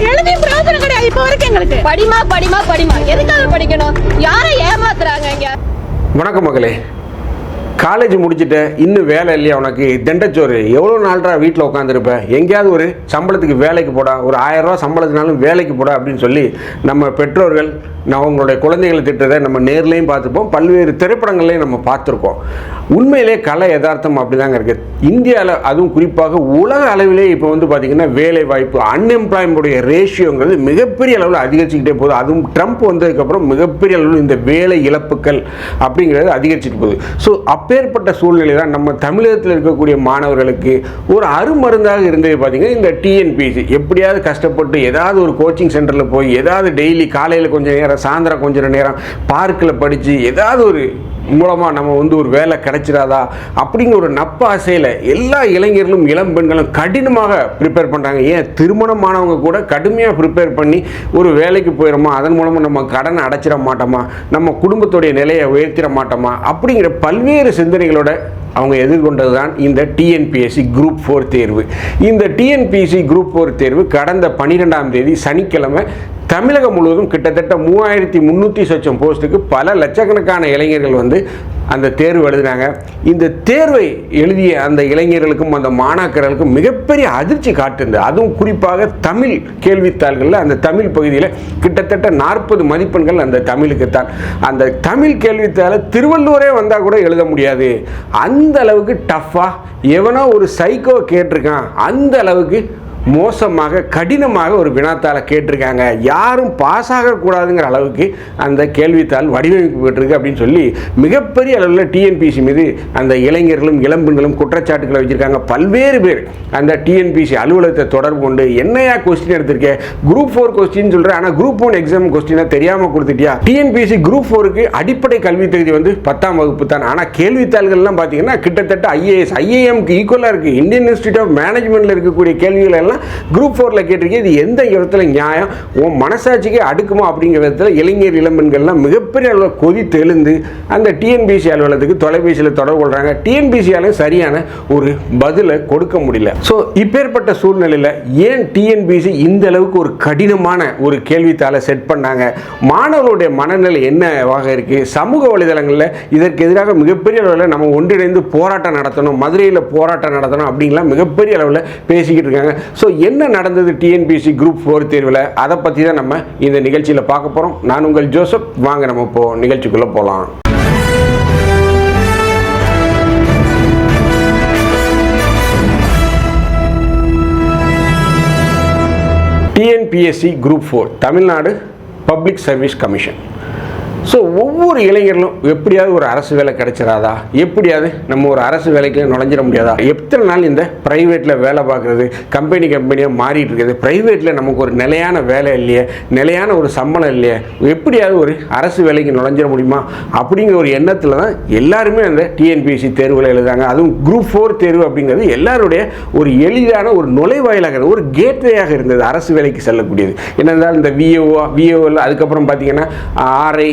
எழுதி பிரயோஜனம் கிடையாது. இப்போ வரைக்கும் எங்களுக்கு. படிமா படிமா படிமா. எதுக்காக படிக்கணும்? யாரை ஏமாத்துறாங்க இங்க? வணக்கம் மகளே. காலேஜ் முடிச்சுட்டு இன்னும் வேலை இல்லையா உனக்கு? தண்டச்சோறு. எவ்வளோ நாள்டா வீட்டில் உட்காந்துருப்பேன் எங்கேயாவது ஒரு சம்பளத்துக்கு வேலைக்கு போடா. ஒரு ஆயிரரூவா சம்பளத்தினாலும் வேலைக்கு போடா அப்படின்னு சொல்லி நம்ம பெற்றோர்கள் நான் அவங்களுடைய குழந்தைகளை திட்டுறதை நம்ம நேர்லேயும் பார்த்துப்போம். பல்வேறு திரைப்படங்கள்லையும் நம்ம பார்த்துருக்கோம். உண்மையிலே கலை யதார்த்தம் அப்படிதாங்க இருக்குது இந்தியாவில் அதுவும் குறிப்பாக உலக அளவிலே இப்போ வந்து பார்த்திங்கன்னா வேலை வாய்ப்பு அன்எம்ப்ளாய்மெண்ட்டுடைய ரேஷியோங்கிறது மிகப்பெரிய அளவில் அதிகரிச்சுக்கிட்டே போகுது. அதுவும் ட்ரம்ப் வந்ததுக்கப்புறம் மிகப்பெரிய அளவில் இந்த வேலை இழப்புகள் அப்படிங்கிறது அதிகரிச்சுட்டு போகுது. ஸோ அப் அப்பேற்பட்ட சூழ்நிலை தான் நம்ம தமிழகத்தில் இருக்கக்கூடிய மாணவர்களுக்கு ஒரு அருமருந்தாக இருந்தது பார்த்திங்கன்னா இந்த டிஎன்பிசி எப்படியாவது கஷ்டப்பட்டு ஏதாவது ஒரு கோச்சிங் சென்டரில் போய் ஏதாவது டெய்லி காலையில் கொஞ்சம் நேரம் சாயந்தரம் கொஞ்சம் நேரம் பார்க்கில் படித்து ஏதாவது ஒரு மூலமாக நம்ம வந்து ஒரு வேலை கிடைச்சிடாதா? அப்படிங்கிற ஒரு நப்ப ஆசையில் எல்லா இளைஞர்களும் இளம் பெண்களும் கடினமாக ப்ரிப்பேர் பண்ணுறாங்க ஏன்? திருமணமானவங்க கூட கடுமையாக ப்ரிப்பேர் பண்ணி ஒரு வேலைக்கு போயிடுமா அதன் மூலமாக நம்ம கடனை அடைச்சிட மாட்டோமா? நம்ம குடும்பத்துடைய நிலையை உயர்த்திட மாட்டோமா? அப்படிங்கிற பல்வேறு சிந்தனைகளோட அவங்க எதிர்கொண்டது தான் இந்த டிஎன்பிஎஸ்சி குரூப் ஃபோர் தேர்வு. இந்த டிஎன்பிஎஸ்சி குரூப் ஃபோர் தேர்வு கடந்த பன்னிரெண்டாம் தேதி சனிக்கிழமை தமிழகம் முழுவதும் கிட்டத்தட்ட மூவாயிரத்தி முந்நூற்றி சொச்சம் போஸ்ட்டுக்கு பல லட்சக்கணக்கான இளைஞர்கள் வந்து அந்த தேர்வு எழுதினாங்க. இந்த தேர்வை எழுதிய அந்த இளைஞர்களுக்கும் அந்த மாணாக்கர்களுக்கும் மிகப்பெரிய அதிர்ச்சி காட்டுது அதுவும் குறிப்பாக தமிழ் கேள்வித்தாள்களில் அந்த தமிழ் பகுதியில் கிட்டத்தட்ட நாற்பது மதிப்பெண்கள் அந்த தமிழுக்குத்தான் அந்த தமிழ் கேள்வித்தாளை திருவள்ளூரே வந்தால் கூட எழுத முடியாது. அந்த அளவுக்கு டஃப்பாக எவனோ ஒரு சைக்கோ கேட்டிருக்கான். அந்த அளவுக்கு மோசமாக கடினமாக ஒரு வினாத்தாளை கேட்டிருக்காங்க. யாரும் பாஸ் ஆகக்கூடாதுங்கிற அளவுக்கு அந்த கேள்வித்தாள் வடிவமைக்கப்பட்டிருக்கு அப்படின்னு சொல்லி மிகப்பெரிய அளவில் டிஎன்பிசி மீது அந்த இளைஞர்களும் இளம்பெண்களும் குற்றச்சாட்டுகளை வச்சுருக்காங்க. பல்வேறு பேர் அந்த டிஎன்பிசி அலுவலகத்தை தொடர்பு கொண்டு என்னையா கொஸ்டின் எடுத்திருக்கேன் குரூப் ஃபோர் கொஸ்டின் சொல்கிறேன் ஆனால் குரூப் ஒன் எக்ஸாம் கொஸ்டினை தெரியாமல் கொடுத்துட்டியா? டிஎன்பிசி குரூப் ஃபோருக்கு அடிப்படை கல்வி தகுதி வந்து பத்தாம் வகுப்பு தான். ஆனால் கேள்வித்தாள்கள்லாம் பார்த்தீங்கன்னா கிட்டத்தட்ட ஐஏஎஸ் ஐஏஎம்க்கு ஈக்குவலாக இருக்குது இந்தியன் இன்ஸ்டியூட் ஆஃப் மேனேஜ்மெண்ட்டில் இருக்கக்கூடிய கேள்விகள் எல்லாம் குரூப் ஃபோரில் கேட்டிருக்கீங்க இது எந்த இடத்துல நியாயம்? உன் மனசாட்சிக்கே அடுக்குமா அப்படிங்கிற விதத்தில் இளைஞர் இளம்பெண்கள்லாம் மிகப்பெரிய அளவில் கொதி தெளிந்து அந்த டிஎன்பிசி அலுவலகத்துக்கு தொலைபேசியில் தொடர்பு கொள்கிறாங்க டிஎன்பிசியாலும் சரியான ஒரு பதிலை கொடுக்க முடியல. ஸோ இப்பேற்பட்ட சூழ்நிலையில் ஏன் டிஎன்பிசி இந்த அளவுக்கு ஒரு கடினமான ஒரு கேள்வித்தாளை செட் பண்ணாங்க? மாணவர்களுடைய மனநிலை என்னவாக இருக்குது சமூக வலைதளங்களில் இதற்கு எதிராக மிகப்பெரிய அளவில் நம்ம ஒன்றிணைந்து போராட்டம் நடத்தணும் மதுரையில் போராட்டம் நடத்தணும் அப்படின்லாம் மிகப்பெரிய அளவில் பேசிக்கிட்டு இருக்காங்க. ஸோ என்ன நடந்தது டிஎன்பிசி குரூப் ஃபோர் தேர்வில்? அதை பற்றி தான் நம்ம இந்த நிகழ்ச்சியில் பார்க்க போகிறோம் நான் உங்கள் ஜோசப். வாங்க நம்ம இப்போ நிகழ்ச்சிக்குள்ளே போகலாம் TNPSC group four Tamil Nadu public service commission so ஒவ்வொரு இளைஞர்களும் எப்படியாவது ஒரு அரசு வேலை கிடைச்சிடாதா எப்படியாவது நம்ம ஒரு அரசு வேலைக்கு நுழைஞ்சிட முடியாதா? எத்தனை நாள் இந்த ப்ரைவேட்டில் வேலை பார்க்குறது கம்பெனி கம்பெனியாக மாறிட்டு இருக்குது ப்ரைவேட்டில் நமக்கு ஒரு நிலையான வேலை இல்லையே நிலையான ஒரு சம்பளம் இல்லையே எப்படியாவது ஒரு அரசு வேலைக்கு நுழைஞ்சிட முடியுமா? அப்படிங்கிற ஒரு எண்ணத்தில் தான் எல்லாருமே அந்த டிஎன்பிஎஸ்சி தேர்வில் எழுதுறாங்க. அதுவும் குரூப் ஃபோர் தேர்வு அப்படிங்கிறது எல்லாருடைய ஒரு எளிதான ஒரு நுழைவாயிலாக ஒரு கேட்வேயாக இருந்தது. அரசு வேலைக்கு செல்லக்கூடியது. என்னென்றால் இந்த விஏஓ விஏஓவில் அதுக்கப்புறம் பார்த்தீங்கன்னா ஆர்ஐ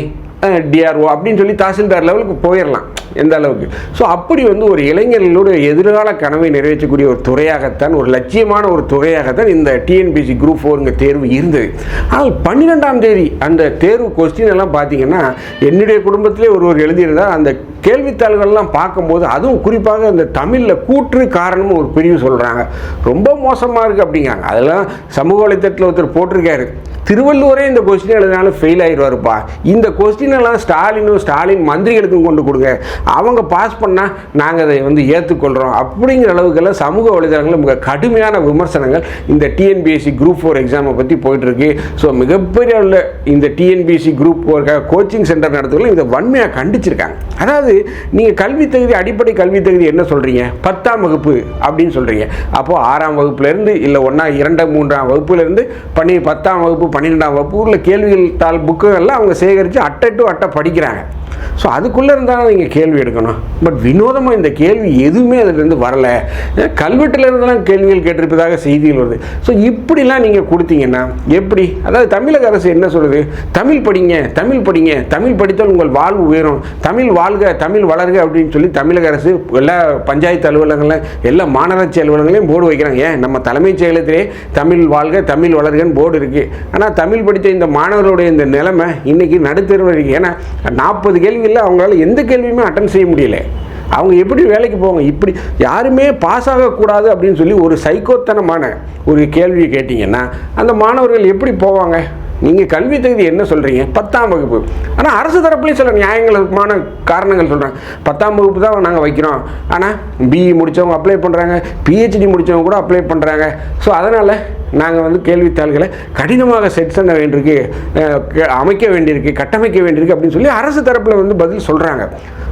டிஆர்ஓ அப்படின்னு சொல்லி தாசில்தார் லெவலுக்கு போயிடலாம் எந்த அளவுக்கு? ஸோ அப்படி வந்து ஒரு இளைஞர்களுடைய எதிர்கால கனவை நிறைவேற்றக்கூடிய ஒரு துறையாகத்தான் ஒரு லட்சியமான ஒரு துறையாகத்தான் இந்த டிஎன்பிசி குரூப் ஃபோருங்க தேர்வு இருந்தது. ஆனால் பன்னிரெண்டாம் தேதி அந்த தேர்வு கொஸ்டின் எல்லாம் பார்த்தீங்கன்னா என்னுடைய குடும்பத்திலே ஒருவர் எழுதியிருந்தால் அந்த கேள்வித்தாள்கள்லாம் பார்க்கும்போது அதுவும் குறிப்பாக அந்த தமிழில் கூற்று காரணமும் ஒரு பிரிவு சொல்கிறாங்க ரொம்ப மோசமாக இருக்குது அப்படிங்கிறாங்க. அதெல்லாம் சமூக வலைத்தளத்தில் ஒருத்தர் போட்டிருக்காரு. திருவள்ளுவரே இந்த கொஸ்டின் எழுதினாலும் ஃபெயில் ஆயிடுவாருப்பா. இந்த கொஸ்டின் எல்லாம் ஸ்டாலினும் ஸ்டாலின் மந்திரிகளுக்கும் கொண்டு கொடுங்க. அவங்க பாஸ் பண்ணால் நாங்கள் அதை வந்து ஏற்றுக்கொள்கிறோம் அப்படிங்கிற அளவுக்கெல்லாம் சமூக வலைதளங்களில் மிக கடுமையான விமர்சனங்கள் இந்த டிஎன்பிஎஸ்சி குரூப் ஃபோர் எக்ஸாமை பற்றி போயிட்டுருக்கு. ஸோ மிகப்பெரிய உள்ள இந்த டிஎன்பிஎஸ்சி குரூப் ஃபோருக்காக கோச்சிங் சென்டர் நடத்துகளும் இதை வன்மையாக கண்டிச்சிருக்காங்க. அதாவது நீங்கள் கல்வி தகுதி அடிப்படை கல்வி தகுதி என்ன சொல்கிறீங்க பத்தாம் வகுப்பு அப்படின்னு சொல்கிறீங்க அப்போது ஆறாம் வகுப்புலேருந்து இல்லை ஒன்றா இரண்டாம் மூன்றாம் வகுப்புலேருந்து பண்ணி பத்தாம் வகுப்பு பன்னிரெண்டாம் வகுப்பு ஊரில் கேள்விகள் தாள் புக்குகள்லாம் அவங்க சேகரித்து அட்டை டு அட்டை படிக்கிறாங்க. ஸோ அதுக்குள்ளே இருந்தாலும் நீங்கள் கேள்வி எடுக்கணும். பட் வினோதமாக இந்த கேள்வி எதுவுமே அதுலேருந்து வரல. கல்வெட்டில் இருந்தெல்லாம் கேள்விகள் கேட்டிருப்பதாக செய்திகள் வருது. ஸோ இப்படிலாம் நீங்கள் கொடுத்தீங்கன்னா எப்படி? அதாவது தமிழக அரசு என்ன சொல்கிறது தமிழ் படிங்க தமிழ் படிங்க தமிழ் படித்தால் உங்கள் வாழ்வு உயரும். தமிழ் வாழ்க தமிழ் வளர்க அப்படின்னு சொல்லி தமிழக அரசு எல்லா பஞ்சாயத்து அலுவலகங்களில் எல்லா மாநகராட்சி அலுவலகங்களையும் போர்டு வைக்கிறாங்க. ஏன்? நம்ம தலைமைச் செயலகத்திலே தமிழ் வாழ்க தமிழ் வளர்கன்னு போர்டு இருக்குது ஆனால் தமிழ் படித்த இந்த மாணவர்களுடைய இந்த நிலைமை இன்னைக்கு நடுத்தருவில் இருக்குது ஏன்னா நாற்பது கேள்விகளில் அவங்களால எந்த கேள்வியுமே அட்டன் செய்ய முடியல. அவங்க எப்படி வேலைக்கு போவாங்க? இப்படி யாருமே பாஸ் ஆகக்கூடாது அப்படின்னு சொல்லி ஒரு சைக்கோத்தனமான ஒரு கேள்வி கேட்டிங்கன்னா அந்த மாணவர்கள் எப்படி போவாங்க? நீங்கள் கல்வி தகுதி என்ன சொல்கிறீங்க பத்தாம் வகுப்பு. ஆனால் அரசு தரப்புலேயும் சில நியாயங்களுக்கான காரணங்கள் சொல்கிறாங்க பத்தாம் வகுப்பு தான் நாங்கள் வைக்கிறோம். ஆனால் பிஇ முடித்தவங்க அப்ளை பண்ணுறாங்க பிஹெச்டி முடித்தவங்க கூட அப்ளை பண்ணுறாங்க ஸோ அதனால் நாங்கள் வந்து கேள்வித்தாள்களை கடினமாக செட் பண்ண வேண்டியிருக்கு. க- அமைக்க வேண்டியிருக்கு கட்டமைக்க வேண்டியிருக்கு அப்படின்னு சொல்லி அரசு தரப்பில் வந்து பதில் சொல்கிறாங்க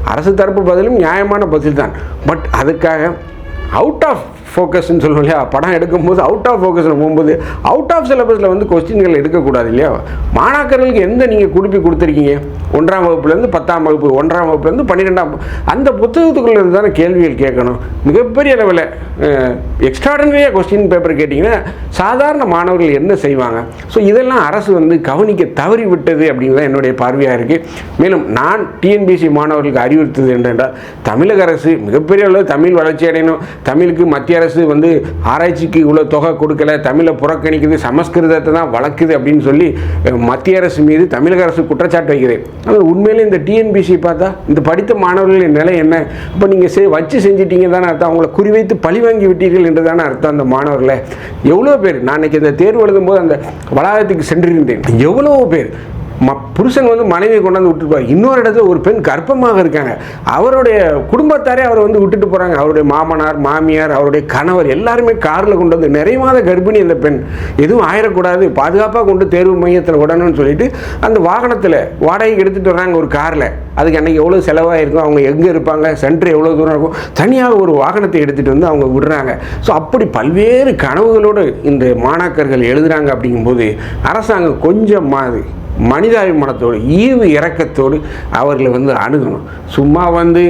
அரசு தரப்பு பதிலும் நியாயமான பதில் தான் பட் அதுக்காக அவுட் ஆஃப் ஃபோக்கஸ்ன்னு சொல்லுவோம் இல்லையா? படம் எடுக்கும்போது அவுட் ஆஃப் ஃபோக்கஸில் போகும்போது அவுட் ஆஃப் சிலபஸில் வந்து கொஸ்டின்கள் எடுக்கக்கூடாது இல்லையா? மாணாக்கர்களுக்கு எந்த நீங்கள் குடிப்பி கொடுத்துருக்கீங்க? ஒன்றாம் வகுப்புலேருந்து பத்தாம் வகுப்பு ஒன்றாம் வகுப்புலேருந்து பன்னிரெண்டாம் அந்த புத்தகத்துக்குள்ளே இருந்து தானே கேள்விகள் கேட்கணும். மிகப்பெரிய அளவில் எக்ஸ்ட்ராடனரியாக கொஸ்டின் பேப்பர் கேட்டிங்கன்னா சாதாரண மாணவர்கள் என்ன செய்வாங்க? ஸோ இதெல்லாம் அரசு வந்து கவனிக்க தவறி விட்டது அப்படிங்கிறது என்னுடைய பார்வையாக இருக்குது மேலும் நான் டிஎன்பிசி மாணவர்களுக்கு அறிவுறுத்தது என்னென்றால் தமிழக அரசு மிகப்பெரிய அளவு தமிழ் வளர்ச்சி அடையணும். தமிழுக்கு மத்திய அரசு வந்து ஆராய்ச்சிக்கு இவ்வளோ தொகை கொடுக்கல தமிழை புறக்கணிக்குது சமஸ்கிருதத்தை தான் வளர்க்குது அப்படின்னு சொல்லி மத்திய அரசு மீது தமிழக அரசு குற்றச்சாட்டு வைக்கிறது ஆனால் உண்மையிலே இந்த டிஎன்பிசி பார்த்தா இந்த படித்த மாணவர்களின் நிலை என்ன? இப்போ நீங்கள் செ வச்சு செஞ்சிட்டீங்க தானே அர்த்தம். அவங்கள குறிவைத்து பழி வாங்கி விட்டீர்கள் என்று தானே அர்த்தம் அந்த மாணவர்களை. எவ்வளோ பேர் நான் இன்னைக்கு இந்த தேர்வு எழுதும்போது அந்த வளாகத்துக்கு சென்றிருந்தேன். எவ்வளோ பேர் ம புருஷன் வந்து மனைவியை கொண்டாந்து விட்டுருப்பார் இன்னொரு இடத்துல ஒரு பெண் கர்ப்பமாக இருக்காங்க. அவருடைய குடும்பத்தாரே அவரை வந்து விட்டுட்டு போகிறாங்க அவருடைய மாமனார் மாமியார் அவருடைய கணவர் எல்லாருமே காரில் கொண்டு வந்து நிறைய மாத கர்ப்பிணி அந்த பெண். எதுவும் ஆயிடக்கூடாது. பாதுகாப்பாக கொண்டு தேர்வு மையத்தில் விடணும்னு சொல்லிட்டு அந்த வாகனத்தில் வாடகைக்கு எடுத்துகிட்டு வர்றாங்க ஒரு காரில். அதுக்கு அன்றைக்கி எவ்வளோ செலவாக இருக்கும் அவங்க எங்கே இருப்பாங்க? சென்டர் எவ்வளோ தூரம் இருக்கும்? தனியாக ஒரு வாகனத்தை எடுத்துகிட்டு வந்து அவங்க விடுறாங்க. ஸோ அப்படி பல்வேறு கனவுகளோடு இந்த மாணாக்கர்கள் எழுதுகிறாங்க அப்படிங்கும்போது அரசாங்கம் கொஞ்சமாவது மனிதாபிமானத்தோடு ஈவு இறக்கத்தோடு அவர்களை வந்து அணுகணும். சும்மா வந்து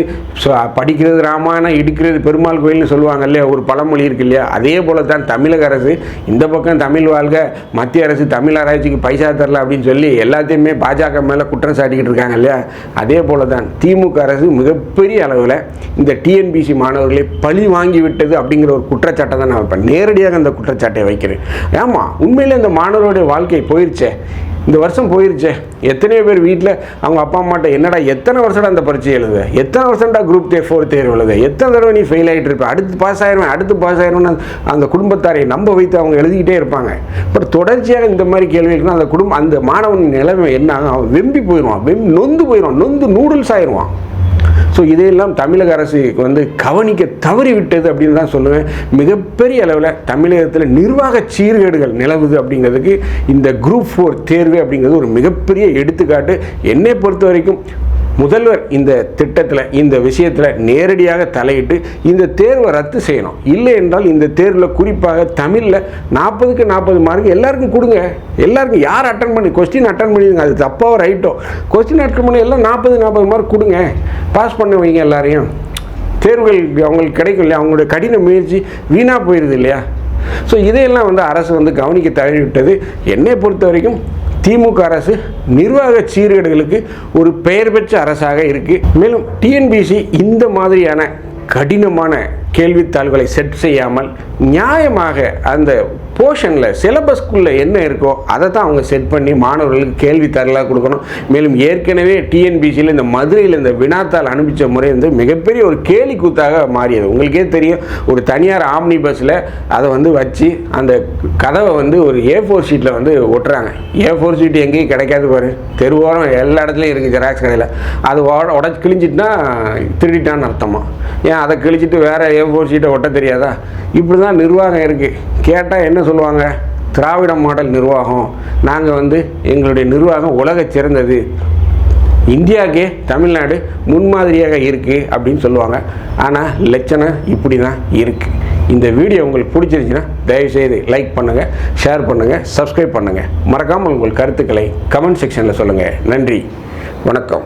படிக்கிறது ராமாயணம் இடிக்கிறது பெருமாள் கோயில்னு சொல்லுவாங்க இல்லையா? ஒரு பழமொழி இருக்கு இல்லையா? அதே போல தான் தமிழக அரசு இந்த பக்கம் தமிழ் வாழ்க மத்திய அரசு தமிழ் ஆராய்ச்சிக்கு பைசா தரல அப்படின்னு சொல்லி எல்லாத்தையுமே பாஜக மேலே குற்றம் சாட்டிக்கிட்டு இருக்காங்க இல்லையா? அதே போல தான் திமுக அரசு மிகப்பெரிய அளவில் இந்த டிஎன்பிசி மாணவர்களை பழி வாங்கி விட்டது அப்படிங்கிற ஒரு குற்றச்சாட்டை தான் நான் வைப்பேன். நேரடியாக அந்த குற்றச்சாட்டை வைக்கிறேன். ஆமாம் உண்மையிலே இந்த மாணவருடைய வாழ்க்கை போயிருச்சே. இந்த வருஷம் போயிருச்சே. எத்தனையோ பேர் வீட்டில் அவங்க அப்பா அம்மாட்ட என்னடா எத்தனை வருஷம்டா அந்த பரீட்சை எழுத? எத்தனை வருஷம்டா குரூப் தே ஃபோர் தேர்வு எழுத? எத்தனை தடவை நீ ஃபெயில் ஆகிட்டு இருப்ப? அடுத்து பாஸ் ஆயிடுவேன் அடுத்து பாஸ் ஆயிருவேன் அந்த குடும்பத்தாரை நம்ப வைத்து அவங்க எழுதிக்கிட்டே இருப்பாங்க. பட் தொடர்ச்சியாக இந்த மாதிரி கேள்விகளுக்கு அந்த குடும்பம் அந்த மாணவன் நிலைமை என்ன ஆகும்? அவன் வெம்பி போயிடுவான் வெம் நொந்து போயிடுவான் நொந்து நூடுல்ஸ் ஆயிடுவான் ஸோ இதையெல்லாம் தமிழக அரசு வந்து கவனிக்க தவறிவிட்டது அப்படின்னு தான் சொல்லுவேன். மிகப்பெரிய அளவில் தமிழகத்தில் நிர்வாக சீர்கேடுகள் நிலவுது அப்படிங்கிறதுக்கு இந்த குரூப் ஃபோர் தேர்வு அப்படிங்கிறது ஒரு மிகப்பெரிய எடுத்துக்காட்டு. என்னை பொறுத்த வரைக்கும் முதல்வர் இந்த திட்டத்தில் இந்த விஷயத்தில் நேரடியாக தலையிட்டு இந்த தேர்வை ரத்து செய்யணும். இல்லை என்றால் இந்த தேர்வில் குறிப்பாக தமிழில் நாற்பதுக்கு நாற்பது மார்க் எல்லாருக்கும் கொடுங்க. எல்லாருக்கும் யார் அட்டன் பண்ணி கொஸ்டின் அட்டன் பண்ணிடுங்க. அது தப்பாக ரைட்டோ கொஸ்டின் அட்டன் பண்ணி எல்லாம் நாற்பது நாற்பது மார்க் கொடுங்க. பாஸ் பண்ண வைங்க எல்லாரையும். தேர்வுகள் அவங்களுக்கு கிடைக்கும் இல்லையா? அவங்களுடைய கடின முயற்சி வீணாக போயிடுது இல்லையா? ஸோ இதையெல்லாம் வந்து அரசு வந்து கவனிக்க தவறிவிட்டது. என்னை பொறுத்த வரைக்கும் திமுக அரசு நிர்வாக சீர்கேடுகளுக்கு ஒரு பெயர் பெற்ற அரசாக இருக்கு. மேலும் டிஎன்பிசி இந்த மாதிரியான கடினமான கேள்வித்தாள்களை செட் செய்யாமல் நியாயமாக அந்த போர்ஷனில் சிலபஸ்க்குள்ளே என்ன இருக்கோ அதை தான் அவங்க செட் பண்ணி மாணவர்களுக்கு கேள்வித்தாள்களாக கொடுக்கணும். மேலும் ஏற்கனவே டிஎன்பிசியில் இந்த மதுரையில் இந்த வினாத்தாள் அனுப்பிச்ச முறை வந்து மிகப்பெரிய ஒரு கேலி கூத்தாக மாறியது. உங்களுக்கே தெரியும் ஒரு தனியார் ஆம்னி பஸ்ஸில் அதை வந்து வச்சு அந்த கதவை வந்து ஒரு ஏ ஃபோர் ஷீட்டில் வந்து ஒட்டுறாங்க. ஏ ஃபோர் ஷீட் எங்கேயும் கிடைக்காது பாரு. தெருவோரம் எல்லா இடத்துலையும் இருக்குது ஜெராக்ஸ் கடையில். அது உட- கிழிஞ்சிட்டுனா திருடிட்டான்னு அர்த்தமா? ஏன் அதை கிழிச்சிட்டு வேறு ஏ ஃபோர் ஷீட்டை ஒட்ட தெரியாதா? இப்படி தான் நிர்வாகம் இருக்குது கேட்டால் என்ன சொல்லுவாங்க? திராவிட மாடல் நிர்வாகம். நாங்கள் வந்து எங்களுடைய நிர்வாகம் உலக சிறந்தது. இந்தியாவுக்கே தமிழ்நாடு முன்மாதிரியாக இருக்குது அப்படின்னு சொல்லுவாங்க. ஆனால் லட்சணம் இப்படி தான் இருக்குது இந்த வீடியோ உங்களுக்கு பிடிச்சிருந்துச்சுன்னா தயவுசெய்து லைக் பண்ணுங்கள் ஷேர் பண்ணுங்கள் சப்ஸ்கிரைப் பண்ணுங்கள் மறக்காமல் உங்கள் கருத்துக்களை கமெண்ட் செக்ஷனில் சொல்லுங்கள் நன்றி. வணக்கம்.